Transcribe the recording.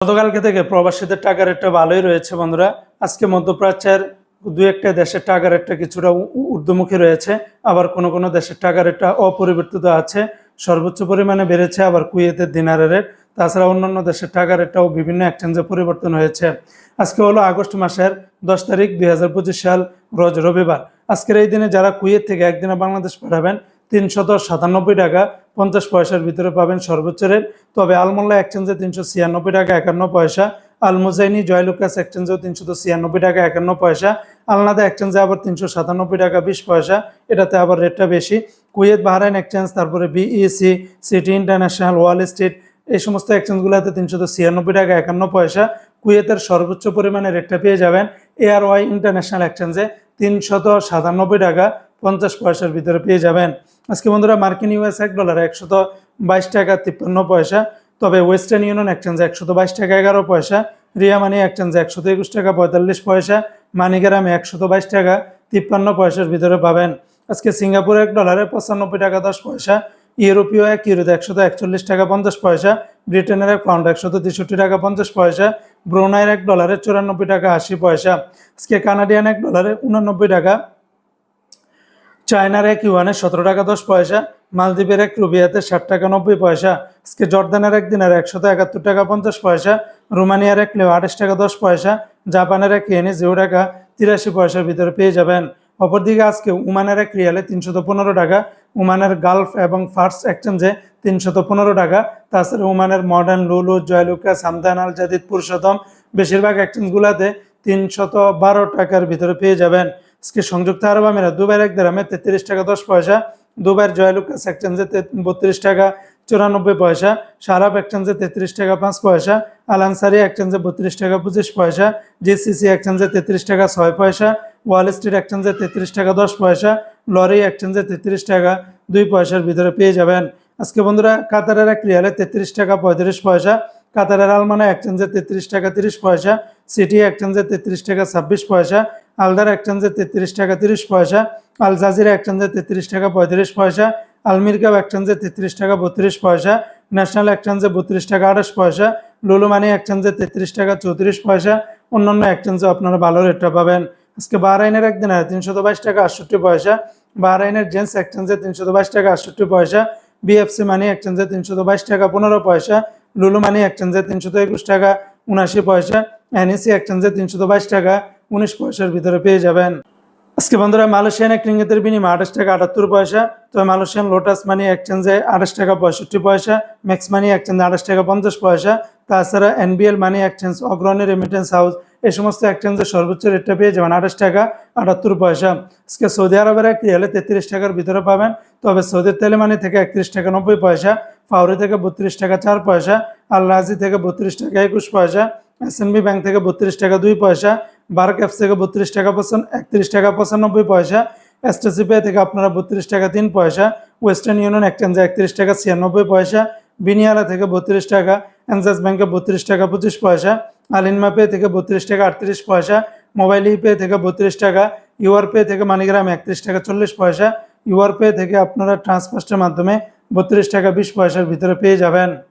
গতকালকে থেকে প্রবাসীদের টাকা রেটটা ভালোই রয়েছে বন্ধুরা। আজকে মধ্যপ্রাচ্যের দু একটা দেশের টাকা রেটটা কিছুটা ঊর্ধ্বমুখী রয়েছে। আবার কোনো কোনো দেশের টাকা রেটটা অপরিবর্তিত আছে। সর্বোচ্চ পরিমাণে বেড়েছে আবার কুয়েতের দিনারের রেট। তাছাড়া অন্যান্য দেশের টাকা রেটটাও বিভিন্ন এক্সচেঞ্জে পরিবর্তন হয়েছে। আজকে হলো আগস্ট মাসের দশ তারিখ দুই হাজার পঁচিশ সাল, রোজ রবিবার। আজকের এই দিনে যারা কুয়েত থেকে একদিনে বাংলাদেশ পাঠাবেন, তিনশত সাতানব্বই টাকা পঞ্চাশ পয়সার ভিতরে পাবেন সর্বোচ্চ রেট। তবে আলমোল্লা এক্সচেঞ্জে তিনশো ছিয়ানব্বই টাকা একান্ন পয়সা আলমুজাইনি জয়লুকাস এক্সচেঞ্জেও তিনশো তো ছিয়ানব্বই টাকা একান্ন পয়সা, আলনাদা এক্সচেঞ্জে আবার তিনশো সাতানব্বই টাকা বিশ পয়সা, এটাতে আবার রেটটা বেশি। কুয়েত বাহারাইন এক্সচেঞ্জ, তারপরে BEC, City International, Wall Street, এই সমস্ত এক্সচেঞ্জগুলোতে তিনশো তো ছিয়ানব্বই টাকা একান্ন পয়সা। কুয়েতের সর্বোচ্চ পরিমাণে রেটটা পেয়ে যাবেন এআর ওয়াই ইন্টারন্যাশনাল এক্সচেঞ্জে তিনশত সাতানব্বই টাকা। পঞ্চাশ পয়সার ভিতরে পেয়ে যাবেন। আজকে বন্ধুরা মার্কিন ইউএস এক ডলার একশত বাইশ টাকা তিপ্পান্ন পয়সা, তবে ওয়েস্টার্ন ইউনিয়ন এক্সচেঞ্জে একশত বাইশ টাকা এগারো পয়সা, রিয়া মানি এক্সচেঞ্জে একশত একুশ টাকা পঁয়তাল্লিশ পয়সা, মানিগ্রামে একশত বাইশ টাকা তিপ্পান্ন পয়সার ভিতরে পাবেন। আজকে সিঙ্গাপুর এক ডলারে পঁচানব্বই টাকা দশ পয়সা, ইউরোপীয় এক ইউরোতে একশত একচল্লিশ টাকা পঞ্চাশ পয়সা, ব্রিটেনের এক পাউন্ড একশত তেষট্টি টাকা পঞ্চাশ পয়সা, ব্রুনাইয়ের এক ডলারে চুরানব্বই টাকা আশি পয়সা। আজকে কানাডিয়ান এক ডলারে উনানব্বই টাকা চায়নার এক ইউয়ানে সতেরো টাকা দশ পয়সা, মালদ্বীপের এক রুবিয়াতে ষাট টাকা নব্বই পয়সা, আজকে জর্দানের এক দিনের একশত একাত্তর টাকা পঞ্চাশ পয়সা, রোমানিয়ার এক লেও আঠাশ টাকা দশ পয়সা, জাপানের এক ইয়েনে জিরো টাকা তিরাশি পয়সার ভিতরে পেয়ে যাবেন। অপরদিকে আজকে উমানের এক রিয়ালে তিনশত পনেরো টাকা, উমানের গালফ এবং ফার্স্ট এক্সচেঞ্জে তিনশত পনেরো টাকা, তাছাড়া উমানের মডার্ন লুলু, জয়লুকা, সামদান আল জাদিদ পুরুষোত্তম, বেশিরভাগ এক্সচেঞ্জগুলোতে তিনশত বারো টাকার ভিতরে পেয়ে যাবেন। আজকে সংযুক্ত আরব আমিরাত, দুবাইয়ের এক দেরামে তেত্রিশ টাকা দশ পয়সা, দুবাইয়ের জয়লুকাস এক্সচেঞ্জে বত্রিশ টাকা চুরানব্বই পয়সা সারাপ এক্সচেঞ্জে তেত্রিশ টাকা পাঁচ পয়সা আল আনসারি এক্সচেঞ্জে বত্রিশ টাকা পঁচিশ পয়সা জিসিসি এক্সচেঞ্জে তেত্রিশ টাকা ছয় পয়সা ওয়াল স্ট্রিট এক্সচেঞ্জে তেত্রিশ টাকা দশ পয়সা লরি এক্সচেঞ্জে তেত্রিশ টাকা দুই পয়সার ভিতরে পেয়ে যাবেন। আজকে বন্ধুরা কাতারের এক রিয়ালে তেত্রিশ টাকা পঁয়ত্রিশ পয়সা, কাতারের আলমানা এক্সচেঞ্জে তেত্রিশ টাকা তিরিশ পয়সা সিটি এক্সচেঞ্জে তেত্রিশ টাকা ছাব্বিশ পয়সা আলদার এক্সচেঞ্জে তেত্রিশ টাকা তিরিশ পয়সা আল জাজিরা এক এক্সচেঞ্জে তেত্রিশ টাকা পঁয়ত্রিশ পয়সা আলমিরকাব এক্সচেঞ্জে তেত্রিশ টাকা বত্রিশ পয়সা ন্যাশনাল এক্সচেঞ্জে বত্রিশ টাকা আঠাশ পয়সা লুলু লুলুমানি এক্সচেঞ্জে তেত্রিশ টাকা চৌত্রিশ পয়সা অন্যান্য এক্সচেঞ্জে আপনারা ভালো রেটটা পাবেন আজকে বাহরাইনের একদিন হয় তিনশত বাইশ টাকা আটষট্টি পয়সা বাহরাইনের জেন্টস এক্সচেঞ্জে তিনশত বাইশ টাকা আটষট্টি পয়সা বিএফসি মানি এক্সচেঞ্জে তিনশত বাইশ টাকা পনেরো পয়সা লুলু মানি এক্সচেঞ্জে তিনশত একুশ টাকা উনাশি পয়সা এনএসি এক্সচেঞ্জে তিনশত বাইশ টাকা উনিশ পয়সার ভিতরে পেয়ে যাবেন। আজকে বন্ধুরা মালয়েশিয়ান এক রিঙ্গিতের বিনিময়ে আঠাশ টাকা আটাত্তর পয়সা, তবে মালয়েশিয়ান লোটাস মানি এক্সচেঞ্জে আঠাশ টাকা পঁয়ষট্টি পয়সা, ম্যাক্স মানি এক্সচেঞ্জে আঠাশ টাকা পঞ্চাশ পয়সা, তাছাড়া NBL money exchange, Agrani remittance house এই সমস্ত এক্সচেঞ্জের সর্বোচ্চ রেটটা পেয়ে যাবেন আঠাশ টাকা আটাত্তর পয়সা। আজকে সৌদি আরবের এক রিয়ালে তেত্রিশ টাকার ভিতরে পাবেন, তবে সৌদির তেলেমানি থেকে একত্রিশ টাকা নব্বই পয়সা, ফাউরি থেকে বত্রিশ টাকা চার পয়সা আল রাজি থেকে বত্রিশ টাকা একুশ পয়সা, এস এসএনবি ব্যাংক থেকে বত্রিশ টাকা দুই পয়সা বার্ক অ্যাপস থেকে বত্রিশ টাকা পঁচান একত্রিশ টাকা পঁচানব্বই পয়সা। এসটিসি পে থেকে আপনারা বত্রিশ টাকা, তিন পয়সা। ওয়েস্টার্ন ইউনিয়ন এক্সচেঞ্জে একত্রিশ টাকা, ছিয়ানব্বই পয়সা। বিনিয়ালা থেকে বত্রিশ টাকা অ্যানজাস ব্যাংকে বত্রিশ টাকা, পঁচিশ পয়সা। আলিনমা পে থেকে বত্রিশ টাকা, আটত্রিশ পয়সা। মোবাইল পে থেকে বত্রিশ টাকা ইউআর পে থেকে মানিগ্রাম একত্রিশ টাকা, চল্লিশ পয়সা। ইউআর পে থেকে আপনারা ট্রান্সফার্স্টের মাধ্যমে বত্রিশ টাকা, বিশ পয়সার ভিতরে পেয়ে যাবেন।